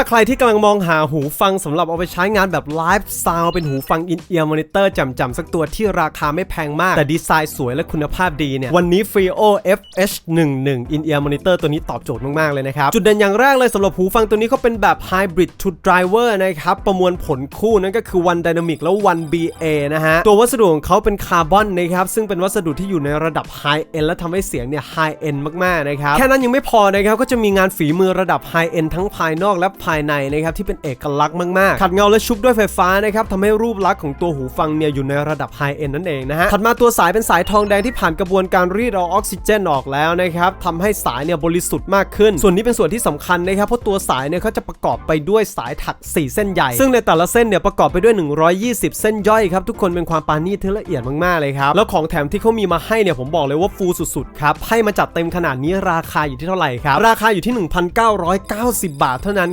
ถ้าใครที่กำลังมองหาหูฟังสำหรับเอาไปใช้งานแบบไลฟ์ซาวเป็นหูฟังอินเอียร์มอนิเตอร์จำๆสักตัวที่ราคาไม่แพงมาก แต่ดีไซน์สวยและคุณภาพดีเนี่ย วันนี้ Frio FH11 In Ear Monitor ตัวนี้ตอบโจทย์มาก ๆ เลยนะครับ จุดเด่นอย่างแรกเลยสำหรับหูฟังตัวนี้เขาเป็นแบบ Hybrid to Driver นะครับ ประมวลผลคู่นั่นก็คือ One Dynamic แล้ว One BA นะฮะ ตัววัสดุของเขาเป็นคาร์บอนนะครับ ซึ่งเป็นวัสดุที่อยู่ในระดับ High End และทำให้เสียงเนี่ย High End มากๆนะครับแค่นั้นยังไม่พอนะครับก็จะมีงานฝีมือระดับ High End ทั้งภายนอกและภายในนะครับที่เป็นเอกลักษณ์มากๆ ขัดเงาและชุบด้วยไฟฟ้านะครับทำให้รูปลักษณ์ของตัวหูฟังเนี่ยอยู่ในระดับ High End นั่นเองนะฮะถัดมาตัวสายเป็นสายทองแดงที่ผ่านกระบวนการรีดเอาออกซิเจนออกแล้วนะครับทำให้สายเนี่ยบริสุทธิ์มากขึ้น ส่วนนี้เป็นส่วนที่สำคัญนะครับเพราะตัวสายเนี่ยเขาจะประกอบไปด้วยสายถัก 4 เส้นใหญ่ ซึ่งในแต่ละเส้นเนี่ยประกอบไปด้วย 120 เส้นย่อยครับทุกคนเป็นความปราณีตที่ละเอียดมากๆเลยครับแล้วของแถมที่เขามีมาให้เนี่ยผมบอกเลยว่าฟูลสุดๆครับให้มาจัดเต็มขนาดนี้ราคาอยู่ที่เท่าไหร่ครับราคาอยู่ที่ 1,990 บาทเท่านั้น